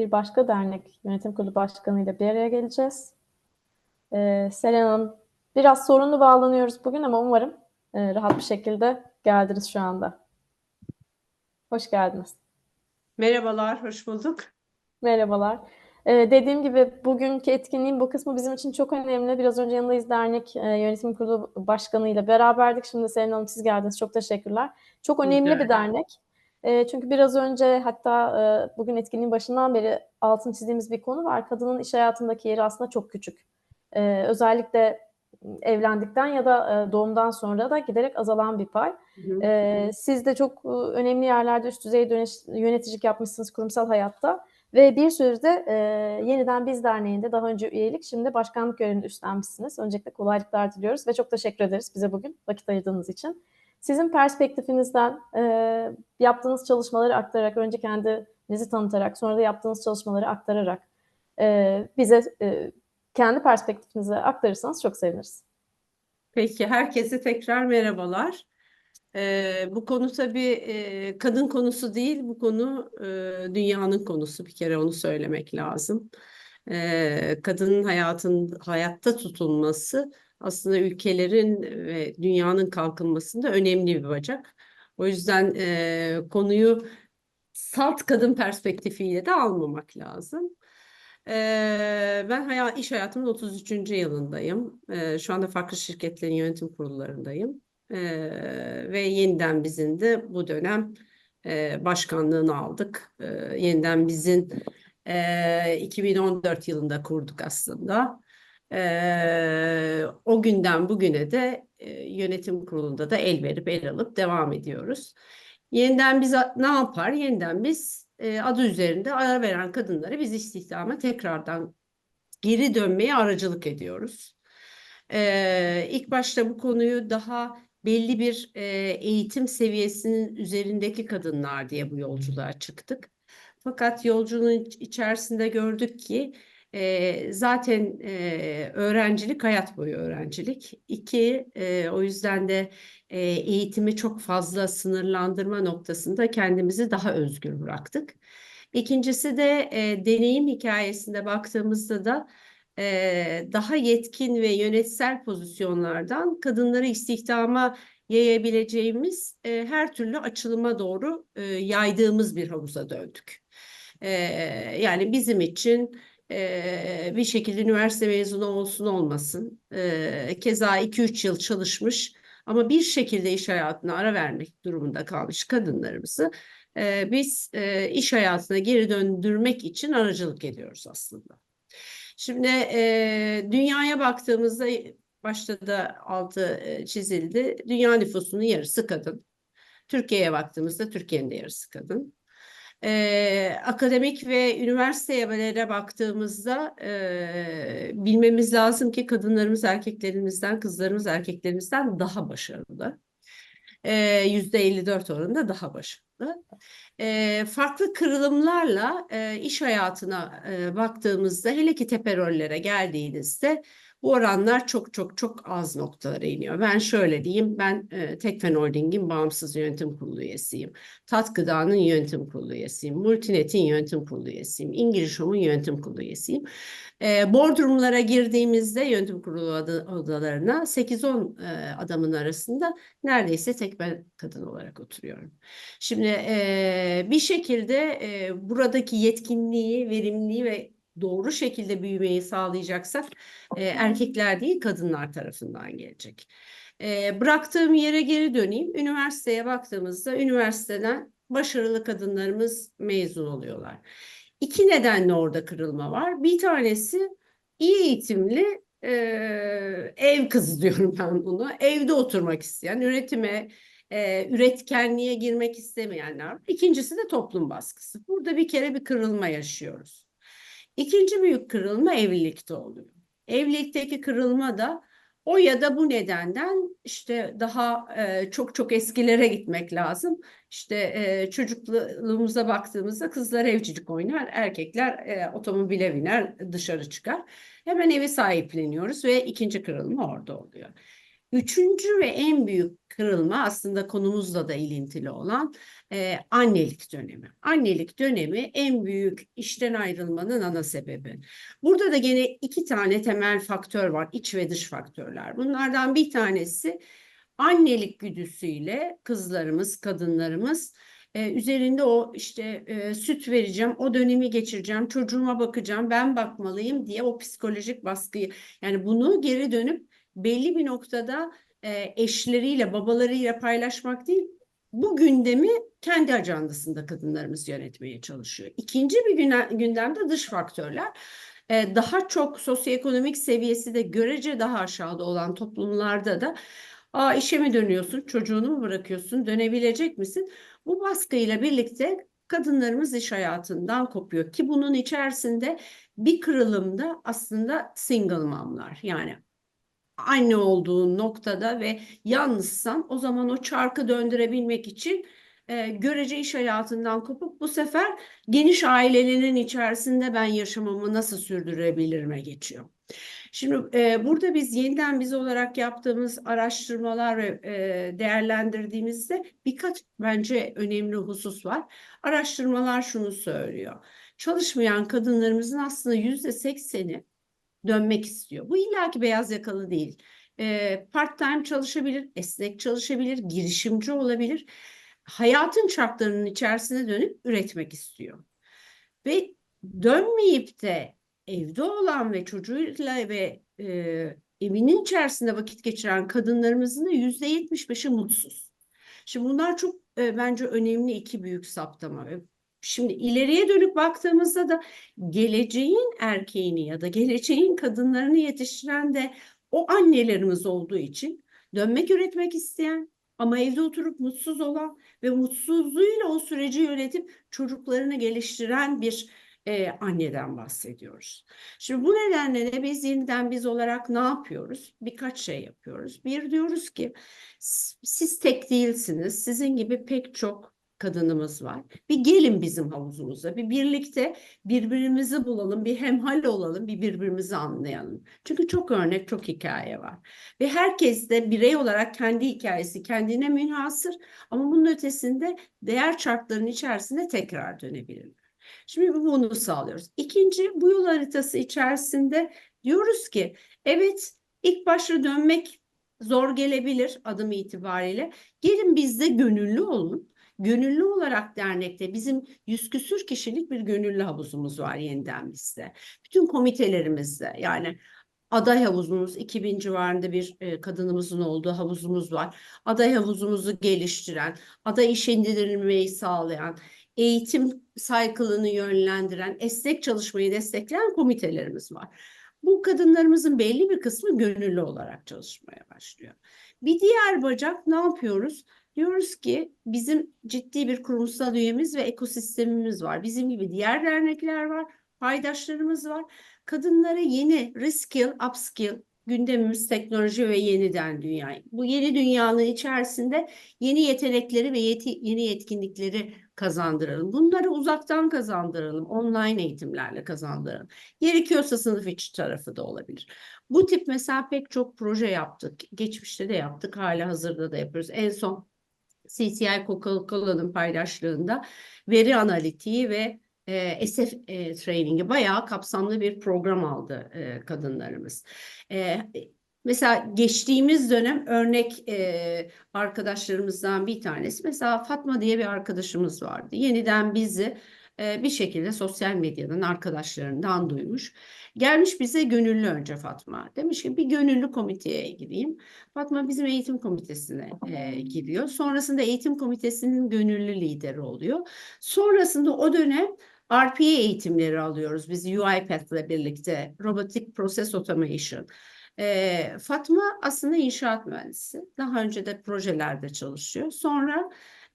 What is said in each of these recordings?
bir başka dernek yönetim kurulu başkanı ile bir araya geleceğiz. Ee, Selen Hanım, biraz sorunlu bağlanıyoruz bugün ama umarım e, rahat bir şekilde geldiniz şu anda. Hoş geldiniz. Merhabalar, hoş bulduk. Merhabalar. Ee, dediğim gibi bugünkü etkinliğin bu kısmı bizim için çok önemli. Biraz önce yanındayız dernek e, yönetim kurulu başkanı ile beraberdik. Şimdi Selen Hanım siz geldiniz. Çok teşekkürler. Çok önemli bir dernek. E, çünkü biraz önce hatta e, bugün etkinliğin başından beri altın çizdiğimiz bir konu var. Kadının iş hayatındaki yeri aslında çok küçük. E, özellikle evlendikten ya da doğumdan sonra da giderek azalan bir pay. Hı hı. E, siz de çok önemli yerlerde üst düzey yönet- yöneticilik yapmışsınız kurumsal hayatta. Ve bir süredir de e, yeniden Biz Derneği'nde daha önce üyelik, şimdi başkanlık görevini üstlenmişsiniz. Öncelikle kolaylıklar diliyoruz ve çok teşekkür ederiz bize bugün vakit ayırdığınız için. Sizin perspektifinizden e, yaptığınız çalışmaları aktararak, önce kendinizi tanıtarak, sonra da yaptığınız çalışmaları aktararak e, bize e, kendi perspektifinizi aktarırsanız çok seviniriz. Peki, herkese tekrar merhabalar. Ee, bu konu tabii e, kadın konusu değil, bu konu e, dünyanın konusu. Bir kere onu söylemek lazım. Ee, kadının hayatın hayatta tutulması aslında ülkelerin ve dünyanın kalkınmasında önemli bir bacak. O yüzden e, konuyu salt kadın perspektifiyle de almamak lazım. Ee, ben hayat, iş hayatımın 33. yılındayım. Ee, şu anda farklı şirketlerin yönetim kurullarındayım. Ee, ve yeniden bizim de bu dönem e, başkanlığını aldık. Ee, yeniden bizim e, 2014 yılında kurduk aslında. Ee, o günden bugüne de e, yönetim kurulunda da el verip el alıp devam ediyoruz. Yeniden biz ne yapar? Yeniden biz e, adı üzerinde ara veren kadınları biz istihdama tekrardan geri dönmeye aracılık ediyoruz. E, ilk başta bu konuyu daha belli bir e, eğitim seviyesinin üzerindeki kadınlar diye bu yolculuğa çıktık. Fakat yolculuğun içerisinde gördük ki e, zaten e, öğrencilik hayat boyu öğrencilik. İki, e, o yüzden de e, eğitimi çok fazla sınırlandırma noktasında kendimizi daha özgür bıraktık. İkincisi de e, deneyim hikayesinde baktığımızda da e, daha yetkin ve yönetsel pozisyonlardan kadınları istihdama yayabileceğimiz e, her türlü açılıma doğru e, yaydığımız bir havuza döndük. E, yani bizim için e, bir şekilde üniversite mezunu olsun olmasın, e, keza 2-3 yıl çalışmış ama bir şekilde iş hayatına ara vermek durumunda kalmış kadınlarımızı e, biz e, iş hayatına geri döndürmek için aracılık ediyoruz aslında. Şimdi e, dünyaya baktığımızda başta da altı e, çizildi. Dünya nüfusunun yarısı kadın. Türkiye'ye baktığımızda Türkiye'nin de yarısı kadın. Ee, akademik ve üniversitelere baktığımızda e, bilmemiz lazım ki kadınlarımız erkeklerimizden, kızlarımız erkeklerimizden daha başarılı. Yüzde 54 oranında daha başarılı. E, farklı kırılımlarla e, iş hayatına e, baktığımızda hele ki tepe rollere geldiğinizde bu oranlar çok çok çok az noktalara iniyor. Ben şöyle diyeyim, ben e, Tekfen Holding'in bağımsız yönetim kurulu üyesiyim. Tat Gıda'nın yönetim kurulu üyesiyim. Multinet'in yönetim kurulu üyesiyim. İngiliz Home'un yönetim kurulu üyesiyim. E, boardroom'lara girdiğimizde yönetim kurulu odalarına 8-10 e, adamın arasında neredeyse tek ben kadın olarak oturuyorum. Şimdi e, bir şekilde e, buradaki yetkinliği, verimliliği ve doğru şekilde büyümeyi sağlayacaksak e, erkekler değil kadınlar tarafından gelecek. E, bıraktığım yere geri döneyim. Üniversiteye baktığımızda üniversiteden başarılı kadınlarımız mezun oluyorlar. İki nedenle orada kırılma var. Bir tanesi iyi eğitimli e, ev kızı diyorum ben bunu. Evde oturmak isteyen, üretime, e, üretkenliğe girmek istemeyenler. İkincisi de toplum baskısı. Burada bir kere bir kırılma yaşıyoruz. İkinci büyük kırılma evlilikte oluyor. Evlilikteki kırılma da o ya da bu nedenden işte daha e, çok çok eskilere gitmek lazım. İşte e, çocukluğumuza baktığımızda kızlar evcilik oynar, erkekler e, otomobile biner, dışarı çıkar. Hemen evi sahipleniyoruz ve ikinci kırılma orada oluyor. Üçüncü ve en büyük kırılma aslında konumuzla da ilintili olan e, annelik dönemi. Annelik dönemi en büyük işten ayrılmanın ana sebebi. Burada da gene iki tane temel faktör var, iç ve dış faktörler. Bunlardan bir tanesi annelik güdüsüyle kızlarımız, kadınlarımız e, üzerinde o işte e, süt vereceğim, o dönemi geçireceğim, çocuğuma bakacağım, ben bakmalıyım diye o psikolojik baskıyı yani bunu geri dönüp belli bir noktada e, eşleriyle, babalarıyla paylaşmak değil, bu gündemi kendi ajandasında kadınlarımız yönetmeye çalışıyor. İkinci bir gündemde dış faktörler. E, daha çok sosyoekonomik seviyesi de görece daha aşağıda olan toplumlarda da Aa, işe mi dönüyorsun, çocuğunu mu bırakıyorsun, dönebilecek misin? Bu baskıyla birlikte kadınlarımız iş hayatından kopuyor ki bunun içerisinde bir kırılımda aslında single momlar yani anne olduğun noktada ve yalnızsan o zaman o çarkı döndürebilmek için e, görece iş hayatından kopup bu sefer geniş ailelerinin içerisinde ben yaşamamı nasıl sürdürebilirime geçiyor. Şimdi e, burada biz yeniden biz olarak yaptığımız araştırmalar ve e, değerlendirdiğimizde birkaç bence önemli husus var. Araştırmalar şunu söylüyor. Çalışmayan kadınlarımızın aslında yüzde sekseni dönmek istiyor. Bu illaki beyaz yakalı değil. E, part-time çalışabilir, esnek çalışabilir, girişimci olabilir. Hayatın şartlarının içerisine dönüp üretmek istiyor. Ve dönmeyip de evde olan ve çocuğuyla ve e, evinin içerisinde vakit geçiren kadınlarımızın da yüzde yetmiş beşi mutsuz. Şimdi bunlar çok e, bence önemli iki büyük saptama. Şimdi ileriye dönük baktığımızda da geleceğin erkeğini ya da geleceğin kadınlarını yetiştiren de o annelerimiz olduğu için dönmek üretmek isteyen ama evde oturup mutsuz olan ve mutsuzluğuyla o süreci yönetip çocuklarını geliştiren bir e, anneden bahsediyoruz. Şimdi bu nedenle de biz yeniden biz olarak ne yapıyoruz? Birkaç şey yapıyoruz. Bir diyoruz ki siz tek değilsiniz. Sizin gibi pek çok kadınımız var. Bir gelin bizim havuzumuza. Bir birlikte birbirimizi bulalım, bir hemhal olalım, bir birbirimizi anlayalım. Çünkü çok örnek, çok hikaye var. Ve herkes de birey olarak kendi hikayesi kendine münhasır ama bunun ötesinde değer çarklarının içerisinde tekrar dönebilirler. Şimdi bunu sağlıyoruz. İkinci bu yol haritası içerisinde diyoruz ki evet ilk başta dönmek zor gelebilir adım itibariyle. Gelin bizde gönüllü olun. Gönüllü olarak dernekte bizim yüz küsür kişilik bir gönüllü havuzumuz var yeniden bizde. Bütün komitelerimizde yani aday havuzumuz 2000 civarında bir e, kadınımızın olduğu havuzumuz var. Aday havuzumuzu geliştiren, aday iş indirilmeyi sağlayan, eğitim cycle'ını yönlendiren, esnek çalışmayı destekleyen komitelerimiz var. Bu kadınlarımızın belli bir kısmı gönüllü olarak çalışmaya başlıyor. Bir diğer bacak ne yapıyoruz? Diyoruz ki bizim ciddi bir kurumsal üyemiz ve ekosistemimiz var. Bizim gibi diğer dernekler var, paydaşlarımız var. Kadınlara yeni reskill, upskill, gündemimiz teknoloji ve yeniden dünya. Bu yeni dünyanın içerisinde yeni yetenekleri ve yeti, yeni yetkinlikleri kazandıralım. Bunları uzaktan kazandıralım, online eğitimlerle kazandıralım. Gerekiyorsa sınıf içi tarafı da olabilir. Bu tip mesela pek çok proje yaptık. Geçmişte de yaptık, hala hazırda da yapıyoruz. En son CCI Coca-Cola'nın paydaşlığında veri analitiği ve e, SF e, training'i bayağı kapsamlı bir program aldı e, kadınlarımız. E, mesela geçtiğimiz dönem örnek e, arkadaşlarımızdan bir tanesi mesela Fatma diye bir arkadaşımız vardı. Yeniden bizi e, bir şekilde sosyal medyadan arkadaşlarından duymuş. Gelmiş bize gönüllü önce Fatma. Demiş ki bir gönüllü komiteye gireyim. Fatma bizim eğitim komitesine e, giriyor. Sonrasında eğitim komitesinin gönüllü lideri oluyor. Sonrasında o dönem RPA eğitimleri alıyoruz biz UiPath ile birlikte. Robotic Process Automation. E, Fatma aslında inşaat mühendisi. Daha önce de projelerde çalışıyor. Sonra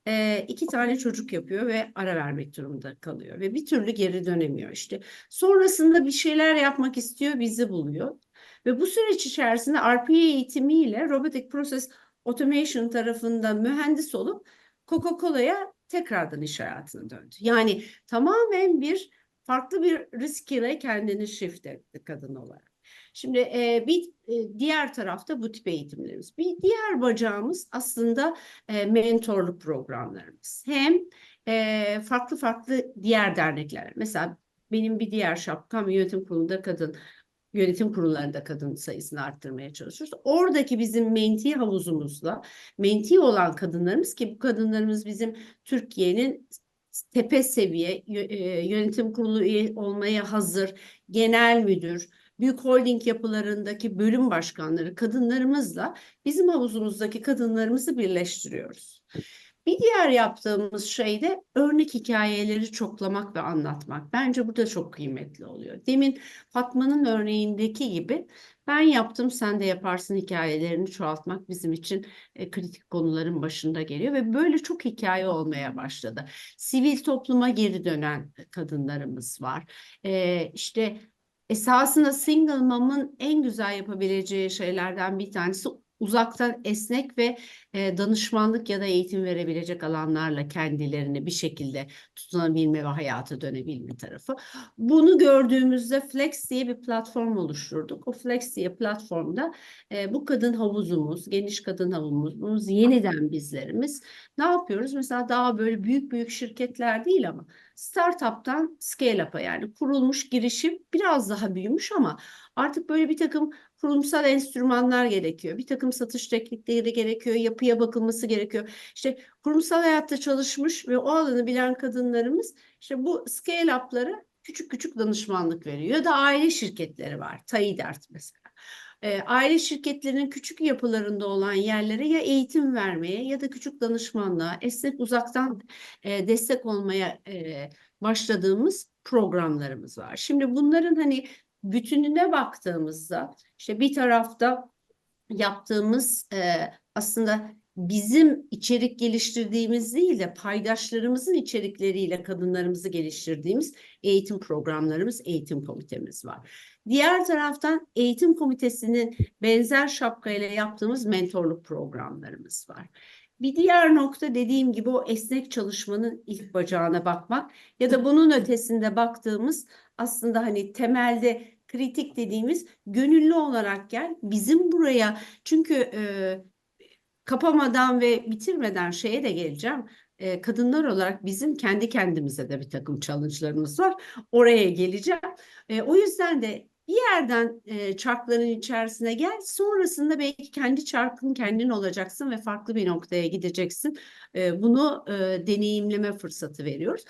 e, iki tane çocuk yapıyor ve ara vermek durumunda kalıyor. Ve bir türlü geri dönemiyor işte. Sonrasında bir şeyler yapmak istiyor, bizi buluyor. Ve bu süreç içerisinde RPA eğitimiyle Robotic Process Automation tarafında mühendis olup Coca-Cola'ya tekrardan iş hayatına döndü. Yani tamamen bir farklı bir risk ile kendini shift etti kadın olarak. Şimdi e, bir e, diğer tarafta bu tip eğitimlerimiz. Bir diğer bacağımız aslında e, mentorluk programlarımız. Hem e, farklı farklı diğer dernekler. Mesela benim bir diğer şapkam yönetim kurulunda kadın yönetim kurullarında kadın sayısını arttırmaya çalışıyoruz. Oradaki bizim menti havuzumuzla menti olan kadınlarımız ki bu kadınlarımız bizim Türkiye'nin tepe seviye e, yönetim kurulu olmaya hazır genel müdür, büyük holding yapılarındaki bölüm başkanları kadınlarımızla bizim havuzumuzdaki kadınlarımızı birleştiriyoruz. Bir diğer yaptığımız şey de örnek hikayeleri çoklamak ve anlatmak. Bence bu da çok kıymetli oluyor. Demin Fatma'nın örneğindeki gibi ben yaptım sen de yaparsın hikayelerini çoğaltmak bizim için e, kritik konuların başında geliyor ve böyle çok hikaye olmaya başladı. Sivil topluma geri dönen kadınlarımız var. E, işte esasında single mom'ın en güzel yapabileceği şeylerden bir tanesi uzaktan esnek ve e, danışmanlık ya da eğitim verebilecek alanlarla kendilerini bir şekilde tutunabilme ve hayata dönebilme tarafı. Bunu gördüğümüzde Flex diye bir platform oluşturduk. O Flex diye platformda e, bu kadın havuzumuz, geniş kadın havuzumuz, yeniden bizlerimiz ne yapıyoruz? Mesela daha böyle büyük büyük şirketler değil ama startup'tan scale-up'a yani kurulmuş girişim biraz daha büyümüş ama artık böyle bir takım kurumsal enstrümanlar gerekiyor. Bir takım satış teknikleri gerekiyor, yapıya bakılması gerekiyor. İşte kurumsal hayatta çalışmış ve o alanı bilen kadınlarımız işte bu scale up'lara küçük küçük danışmanlık veriyor. Ya da aile şirketleri var. Taidert mesela. E, aile şirketlerinin küçük yapılarında olan yerlere ya eğitim vermeye ya da küçük danışmanlığa, esnek uzaktan e, destek olmaya e, başladığımız programlarımız var. Şimdi bunların hani bütününe baktığımızda işte bir tarafta yaptığımız e, aslında bizim içerik geliştirdiğimiz değil de paydaşlarımızın içerikleriyle kadınlarımızı geliştirdiğimiz eğitim programlarımız, eğitim komitemiz var. Diğer taraftan eğitim komitesinin benzer şapkayla yaptığımız mentorluk programlarımız var. Bir diğer nokta dediğim gibi o esnek çalışmanın ilk bacağına bakmak ya da bunun ötesinde baktığımız aslında hani temelde kritik dediğimiz gönüllü olarak gel bizim buraya çünkü e, kapamadan ve bitirmeden şeye de geleceğim. E, kadınlar olarak bizim kendi kendimize de bir takım challenge'larımız var. Oraya geleceğim. E, o yüzden de bir yerden e, çarkların içerisine gel. Sonrasında belki kendi çarkın kendin olacaksın ve farklı bir noktaya gideceksin. E, bunu e, deneyimleme fırsatı veriyoruz.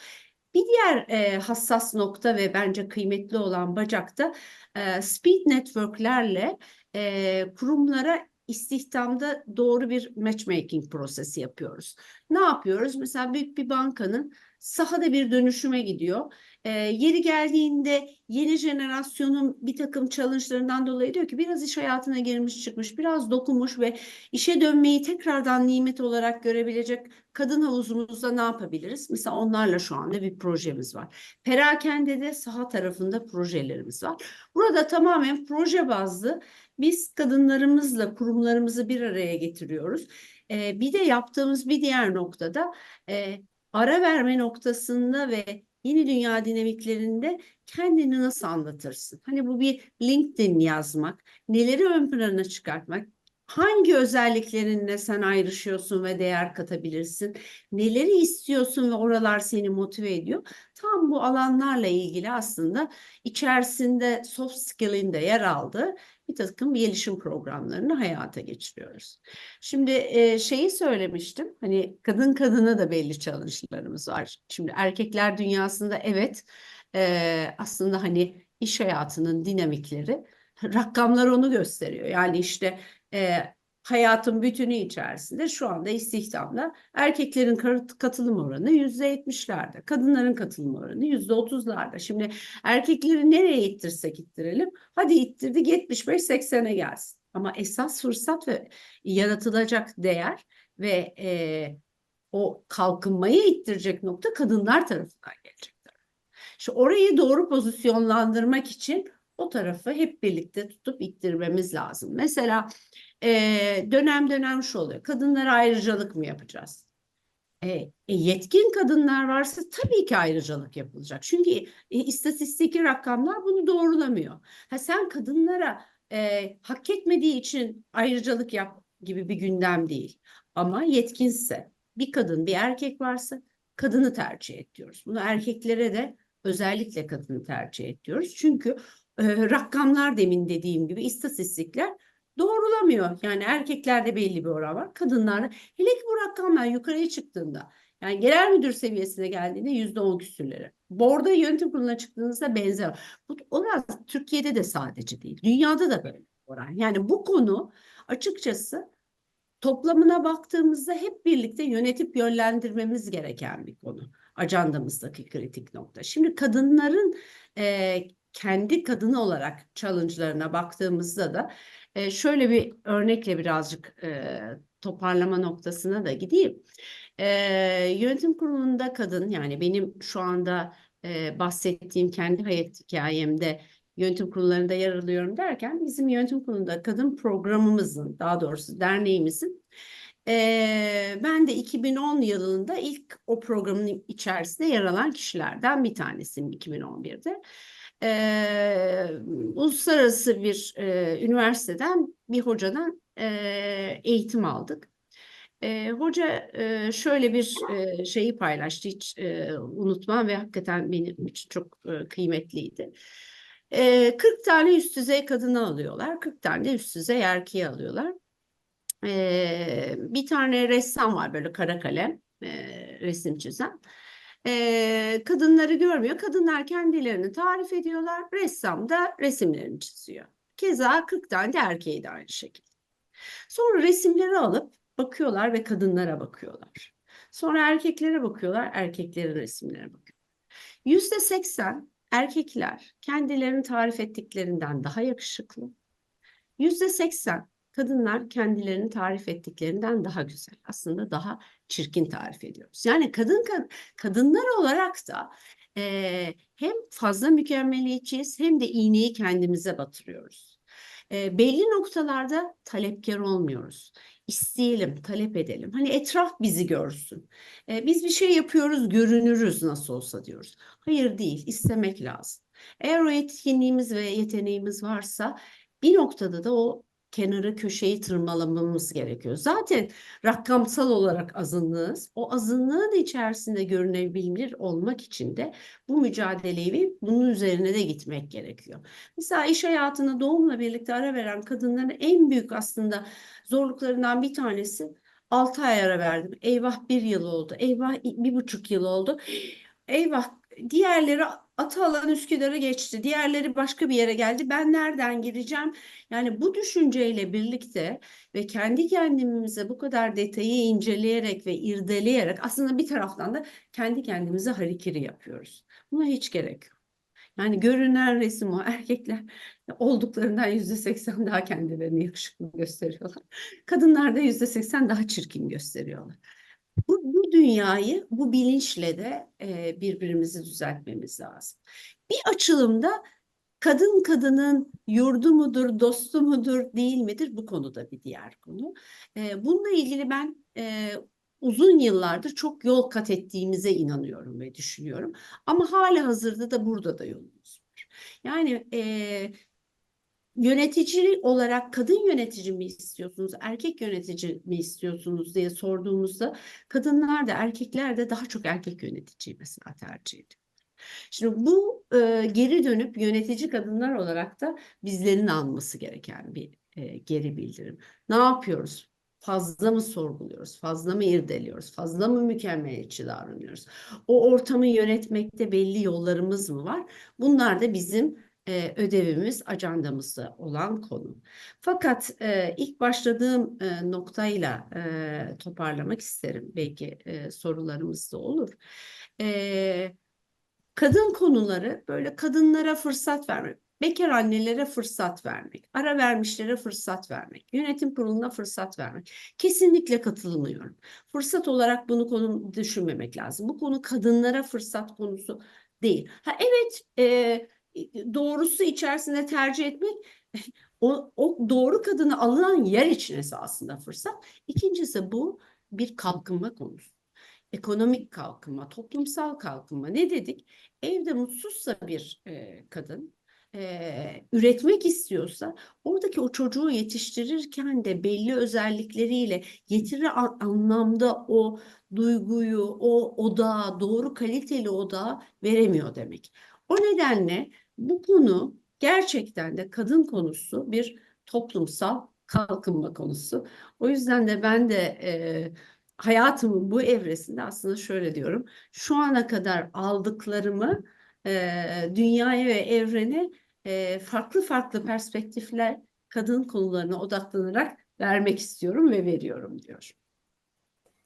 Bir diğer e, hassas nokta ve bence kıymetli olan bacakta e, speed networklerle e, kurumlara istihdamda doğru bir matchmaking prosesi yapıyoruz. Ne yapıyoruz? Mesela büyük bir bankanın sahada bir dönüşüme gidiyor. E, yeri geldiğinde yeni jenerasyonun bir takım challenge'larından dolayı diyor ki biraz iş hayatına girmiş çıkmış, biraz dokumuş ve işe dönmeyi tekrardan nimet olarak görebilecek kadın havuzumuzda ne yapabiliriz? Mesela onlarla şu anda bir projemiz var. Perakende de saha tarafında projelerimiz var. Burada tamamen proje bazlı biz kadınlarımızla kurumlarımızı bir araya getiriyoruz. Ee, bir de yaptığımız bir diğer noktada e, ara verme noktasında ve yeni dünya dinamiklerinde kendini nasıl anlatırsın? Hani bu bir LinkedIn yazmak, neleri ön plana çıkartmak, hangi özelliklerinle sen ayrışıyorsun ve değer katabilirsin? Neleri istiyorsun ve oralar seni motive ediyor? Tam bu alanlarla ilgili aslında içerisinde soft skill'in de yer aldığı bir takım gelişim programlarını hayata geçiriyoruz. Şimdi e, şeyi söylemiştim. Hani kadın kadına da belli challenge'larımız var. Şimdi erkekler dünyasında evet e, aslında hani iş hayatının dinamikleri rakamlar onu gösteriyor. Yani işte e, hayatın bütünü içerisinde şu anda istihdamda erkeklerin katılım oranı yüzde yetmişlerde, kadınların katılım oranı yüzde otuzlarda. Şimdi erkekleri nereye ittirsek ittirelim, hadi ittirdik 75-80'e gelsin. Ama esas fırsat ve yaratılacak değer ve e, o kalkınmayı ittirecek nokta kadınlar tarafından gelecek. İşte orayı doğru pozisyonlandırmak için o tarafı hep birlikte tutup ittirmemiz lazım. Mesela e, dönem dönem şu oluyor. Kadınlara ayrıcalık mı yapacağız? E, e, yetkin kadınlar varsa tabii ki ayrıcalık yapılacak. Çünkü e, istatistiki rakamlar bunu doğrulamıyor. Ha, sen kadınlara e, hak etmediği için ayrıcalık yap gibi bir gündem değil. Ama yetkinse bir kadın bir erkek varsa kadını tercih et diyoruz. Bunu erkeklere de özellikle kadını tercih et diyoruz. Çünkü e, rakamlar demin dediğim gibi istatistikler doğrulamıyor. Yani erkeklerde belli bir oran var. Kadınlarda hele ki bu rakamlar yukarıya çıktığında yani genel müdür seviyesine geldiğinde yüzde on küsürleri. Borda yönetim kuruluna çıktığınızda benzer. Bu oran Türkiye'de de sadece değil. Dünyada da böyle oran. Yani bu konu açıkçası toplamına baktığımızda hep birlikte yönetip yönlendirmemiz gereken bir konu. Ajandamızdaki kritik nokta. Şimdi kadınların e, kendi kadını olarak challenge'larına baktığımızda da e, şöyle bir örnekle birazcık e, toparlama noktasına da gideyim. E, yönetim kurulunda kadın yani benim şu anda e, bahsettiğim kendi hayat hikayemde yönetim kurullarında yer alıyorum derken bizim yönetim kurulunda kadın programımızın daha doğrusu derneğimizin e, ben de 2010 yılında ilk o programın içerisinde yer alan kişilerden bir tanesiyim 2011'de. E, uluslararası bir e, üniversiteden bir hocadan e, eğitim aldık. E, hoca e, şöyle bir e, şeyi paylaştı hiç e, unutmam ve hakikaten benim için çok e, kıymetliydi. E, 40 tane üst düzey kadını alıyorlar, 40 tane de üst düzey erkeği alıyorlar. E, bir tane ressam var böyle kara kalem e, resim çizen. E, kadınları görmüyor, kadınlar kendilerini tarif ediyorlar, ressam da resimlerini çiziyor. Keza 40 tane de erkeği de aynı şekilde. Sonra resimleri alıp bakıyorlar ve kadınlara bakıyorlar. Sonra erkeklere bakıyorlar, erkeklerin resimlerine bakıyorlar. Yüzde seksen erkekler kendilerini tarif ettiklerinden daha yakışıklı. Yüzde seksen kadınlar kendilerini tarif ettiklerinden daha güzel. Aslında daha çirkin tarif ediyoruz. Yani kadın kadınlar olarak da e, hem fazla mükemmeliyetçiyiz hem de iğneyi kendimize batırıyoruz. E, belli noktalarda talepkar olmuyoruz isteyelim, talep edelim. Hani etraf bizi görsün. E, biz bir şey yapıyoruz, görünürüz nasıl olsa diyoruz. Hayır değil, istemek lazım. Eğer o etkinliğimiz ve yeteneğimiz varsa bir noktada da o kenarı köşeyi tırmalamamız gerekiyor. Zaten rakamsal olarak azınlığız. O azınlığın içerisinde görünebilir olmak için de bu mücadeleyi bunun üzerine de gitmek gerekiyor. Mesela iş hayatına doğumla birlikte ara veren kadınların en büyük aslında zorluklarından bir tanesi 6 ay ara verdim. Eyvah bir yıl oldu. Eyvah bir buçuk yıl oldu. Eyvah diğerleri Atalan Üsküdar'a geçti. Diğerleri başka bir yere geldi. Ben nereden gireceğim? Yani bu düşünceyle birlikte ve kendi kendimize bu kadar detayı inceleyerek ve irdeleyerek aslında bir taraftan da kendi kendimize harikiri yapıyoruz. Buna hiç gerek yok. Yani görünen resim o erkekler olduklarından yüzde seksen daha kendilerini yakışıklı gösteriyorlar. Kadınlar da yüzde seksen daha çirkin gösteriyorlar. Dünyayı bu bilinçle de e, birbirimizi düzeltmemiz lazım. Bir açılımda kadın kadının yurdu mudur, dostu mudur, değil midir? Bu konuda bir diğer konu. E, bununla ilgili ben e, uzun yıllardır çok yol kat ettiğimize inanıyorum ve düşünüyorum. Ama hala hazırda da burada da yolumuz var. Yani e, yönetici olarak kadın yönetici mi istiyorsunuz, erkek yönetici mi istiyorsunuz diye sorduğumuzda kadınlar da erkekler de daha çok erkek yöneticiyi mesela tercih ediyor. Şimdi bu e, geri dönüp yönetici kadınlar olarak da bizlerin alması gereken bir e, geri bildirim. Ne yapıyoruz? Fazla mı sorguluyoruz? Fazla mı irdeliyoruz? Fazla mı mükemmeliyetçi davranıyoruz? O ortamı yönetmekte belli yollarımız mı var? Bunlar da bizim e, ödevimiz ajandamızda olan konu. Fakat e, ilk başladığım e, noktayla e, toparlamak isterim. Belki e, sorularımız da olur. E, kadın konuları böyle kadınlara fırsat vermek. Bekar annelere fırsat vermek, ara vermişlere fırsat vermek, yönetim kuruluna fırsat vermek. Kesinlikle katılmıyorum. Fırsat olarak bunu konu düşünmemek lazım. Bu konu kadınlara fırsat konusu değil. Ha evet, e, doğrusu içerisinde tercih etmek o, o doğru kadını alınan yer için esasında fırsat. İkincisi bu bir kalkınma konusu. ekonomik kalkınma, toplumsal kalkınma. Ne dedik? Evde mutsuzsa bir e, kadın, e, üretmek istiyorsa oradaki o çocuğu yetiştirirken de belli özellikleriyle yetiri an- anlamda o duyguyu, o odağı, doğru kaliteli odağı veremiyor demek. O nedenle bu konu gerçekten de kadın konusu bir toplumsal kalkınma konusu. O yüzden de ben de e, hayatımın bu evresinde aslında şöyle diyorum. Şu ana kadar aldıklarımı e, dünyaya ve evrene e, farklı farklı perspektifler kadın konularına odaklanarak vermek istiyorum ve veriyorum diyor.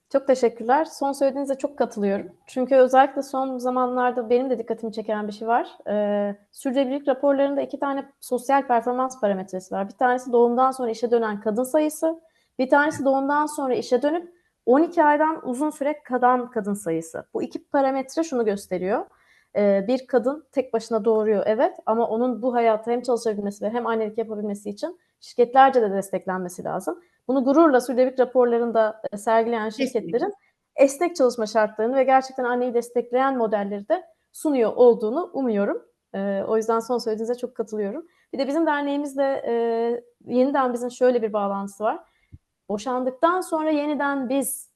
Çok teşekkürler. Son söylediğinize çok katılıyorum. Çünkü özellikle son zamanlarda benim de dikkatimi çeken bir şey var. Ee, sürdürülebilirlik raporlarında iki tane sosyal performans parametresi var. Bir tanesi doğumdan sonra işe dönen kadın sayısı, bir tanesi doğumdan sonra işe dönüp 12 aydan uzun süre kalan kadın sayısı. Bu iki parametre şunu gösteriyor. Ee, bir kadın tek başına doğuruyor evet ama onun bu hayata hem çalışabilmesi ve hem annelik yapabilmesi için şirketlerce de desteklenmesi lazım. Bunu gururla sürdürülebilirlik raporlarında e, sergileyen şirketlerin esnek çalışma şartlarını ve gerçekten anneyi destekleyen modelleri de sunuyor olduğunu umuyorum. E, o yüzden son söylediğinize çok katılıyorum. Bir de bizim derneğimizle e, yeniden bizim şöyle bir bağlantısı var. Boşandıktan sonra yeniden biz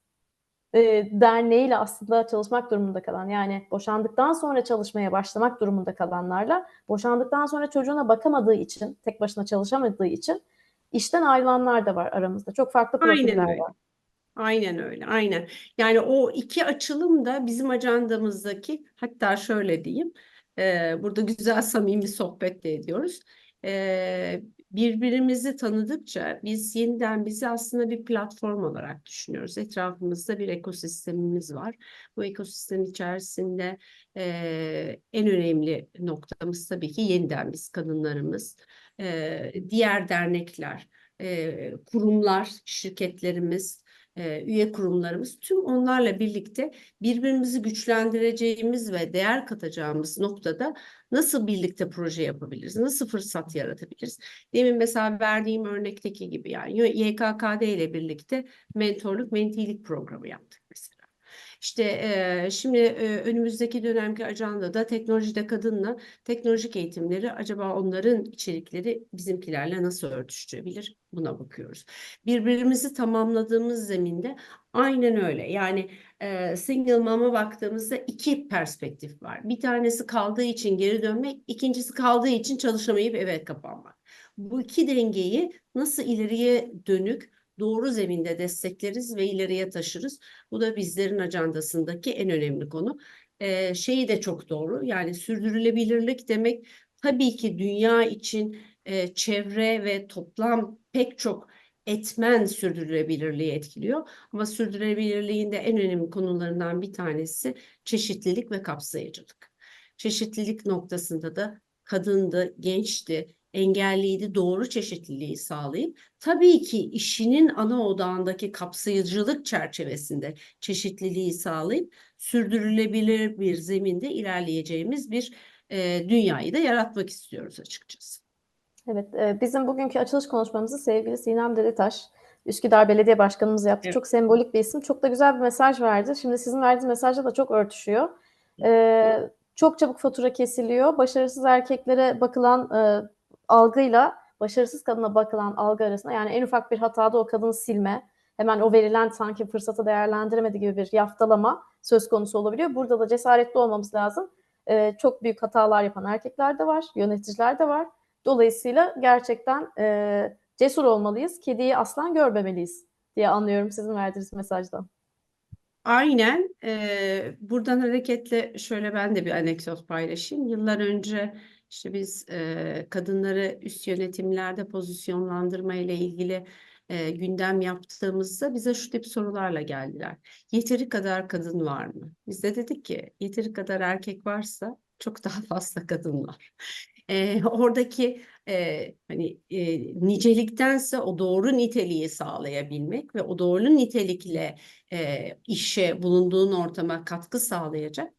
e, derneğiyle aslında çalışmak durumunda kalan yani boşandıktan sonra çalışmaya başlamak durumunda kalanlarla boşandıktan sonra çocuğuna bakamadığı için tek başına çalışamadığı için işten ayrılanlar da var aramızda. Çok farklı Aynen profiller öyle. var. Aynen öyle, aynen. Yani o iki açılım da bizim ajandamızdaki, hatta şöyle diyeyim, e, burada güzel samimi sohbet de ediyoruz. E, birbirimizi tanıdıkça biz yeniden bizi aslında bir platform olarak düşünüyoruz. Etrafımızda bir ekosistemimiz var. Bu ekosistem içerisinde e, en önemli noktamız tabii ki yeniden biz kadınlarımız, e, diğer dernekler, e, kurumlar, şirketlerimiz, e, üye kurumlarımız tüm onlarla birlikte birbirimizi güçlendireceğimiz ve değer katacağımız noktada nasıl birlikte proje yapabiliriz? Nasıl fırsat yaratabiliriz? Demin mesela verdiğim örnekteki gibi yani YKKD ile birlikte mentorluk, mentilik programı yaptık mesela. İşte e, şimdi e, önümüzdeki dönemki ajandada teknolojide kadınla teknolojik eğitimleri acaba onların içerikleri bizimkilerle nasıl örtüştürebilir? Buna bakıyoruz. Birbirimizi tamamladığımız zeminde aynen öyle. Yani e, single mom'a baktığımızda iki perspektif var. Bir tanesi kaldığı için geri dönmek, ikincisi kaldığı için çalışamayıp eve kapanmak. Bu iki dengeyi nasıl ileriye dönük doğru zeminde destekleriz ve ileriye taşırız. Bu da bizlerin ajandasındaki en önemli konu. Ee, şeyi de çok doğru. Yani sürdürülebilirlik demek tabii ki dünya için e, çevre ve toplam pek çok etmen sürdürülebilirliği etkiliyor. Ama sürdürülebilirliğin de en önemli konularından bir tanesi çeşitlilik ve kapsayıcılık. Çeşitlilik noktasında da kadındı, gençti, engelliydi, doğru çeşitliliği sağlayıp tabii ki işinin ana odağındaki kapsayıcılık çerçevesinde çeşitliliği sağlayıp sürdürülebilir bir zeminde ilerleyeceğimiz bir e, dünyayı da yaratmak istiyoruz açıkçası. Evet, e, bizim bugünkü açılış konuşmamızı sevgili Sinem Dedetaş, Üsküdar Belediye Başkanımız yaptı. Evet. Çok sembolik bir isim. Çok da güzel bir mesaj verdi. Şimdi sizin verdiğiniz mesajla da çok örtüşüyor. Ee, çok çabuk fatura kesiliyor. Başarısız erkeklere bakılan e, algıyla başarısız kadına bakılan algı arasında yani en ufak bir hatada o kadını silme, hemen o verilen sanki fırsatı değerlendiremedi gibi bir yaftalama söz konusu olabiliyor. Burada da cesaretli olmamız lazım. Ee, çok büyük hatalar yapan erkekler de var, yöneticiler de var. Dolayısıyla gerçekten e, cesur olmalıyız. Kediyi aslan görmemeliyiz diye anlıyorum sizin verdiğiniz mesajdan. Aynen. Eee, buradan hareketle şöyle ben de bir anekdot paylaşayım. Yıllar önce işte biz eee, kadınları üst yönetimlerde pozisyonlandırma ile ilgili eee, gündem yaptığımızda bize şu tip sorularla geldiler. Yeteri kadar kadın var mı? Biz de dedik ki yeteri kadar erkek varsa çok daha fazla kadın var. Eee, oradaki eee, hani eee, niceliktense o doğru niteliği sağlayabilmek ve o doğru nitelikle e, işe bulunduğun ortama katkı sağlayacak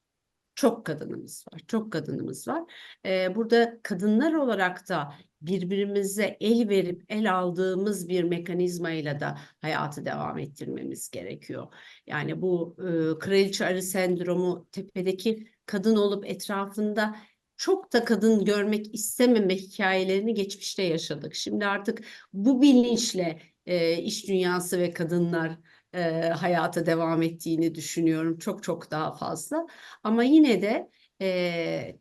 Çok kadınımız var, çok kadınımız var. Ee, burada kadınlar olarak da birbirimize el verip el aldığımız bir mekanizmayla da hayatı devam ettirmemiz gerekiyor. Yani bu e, kraliçe arı sendromu tepedeki kadın olup etrafında çok da kadın görmek istememe hikayelerini geçmişte yaşadık. Şimdi artık bu bilinçle e, iş dünyası ve kadınlar e, hayata devam ettiğini düşünüyorum. Çok çok daha fazla. Ama yine de e,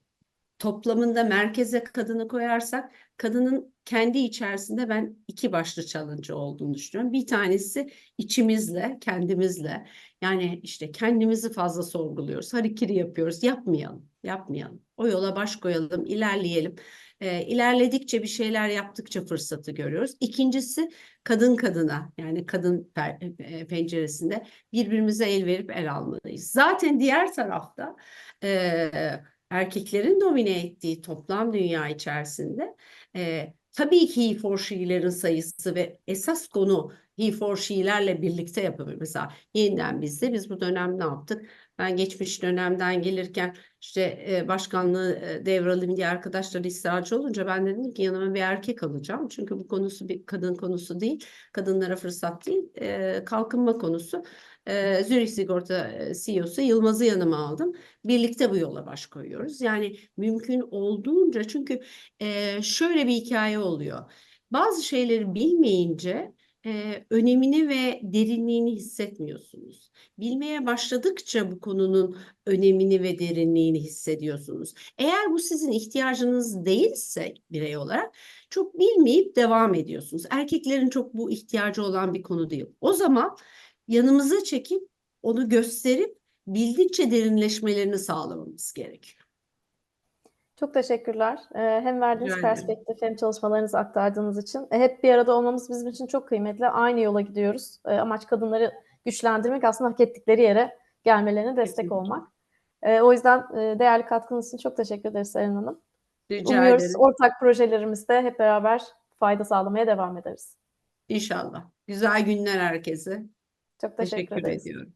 toplamında merkeze kadını koyarsak kadının kendi içerisinde ben iki başlı challenge olduğunu düşünüyorum. Bir tanesi içimizle, kendimizle. Yani işte kendimizi fazla sorguluyoruz. Harikiri yapıyoruz. Yapmayalım, yapmayalım. O yola baş koyalım, ilerleyelim. E, ilerledikçe bir şeyler yaptıkça fırsatı görüyoruz. İkincisi kadın kadına yani kadın per- e, penceresinde birbirimize el verip el almalıyız. Zaten diğer tarafta e, erkeklerin domine ettiği toplam dünya içerisinde e, tabii ki he for she'lerin sayısı ve esas konu he for she'lerle birlikte yapabilir. Mesela yeniden bizde biz bu dönem ne yaptık? Ben geçmiş dönemden gelirken işte e, başkanlığı e, devralayım diye arkadaşlar ısrarcı olunca ben de dedim ki yanıma bir erkek alacağım. Çünkü bu konusu bir kadın konusu değil. Kadınlara fırsat değil. e, kalkınma konusu. E, Zürich Sigorta e, CEO'su Yılmaz'ı yanıma aldım. Birlikte bu yola baş koyuyoruz. Yani mümkün olduğunca çünkü e, şöyle bir hikaye oluyor. Bazı şeyleri bilmeyince e, önemini ve derinliğini hissetmiyorsunuz. Bilmeye başladıkça bu konunun önemini ve derinliğini hissediyorsunuz. Eğer bu sizin ihtiyacınız değilse birey olarak çok bilmeyip devam ediyorsunuz. Erkeklerin çok bu ihtiyacı olan bir konu değil. O zaman yanımıza çekip onu gösterip bildikçe derinleşmelerini sağlamamız gerekiyor. Çok teşekkürler. Ee, hem verdiğiniz Rica perspektif hem çalışmalarınızı aktardığınız için. E, hep bir arada olmamız bizim için çok kıymetli. Aynı yola gidiyoruz. E, amaç kadınları güçlendirmek, aslında hak ettikleri yere gelmelerine destek Kesinlikle. olmak. E, o yüzden değerli katkınız için çok teşekkür ederiz Seren Hanım. Rica Umuyoruz ederim. ortak projelerimizde hep beraber fayda sağlamaya devam ederiz. İnşallah. Güzel günler herkese. Çok teşekkür, Teşekkür ederiz. ediyorum.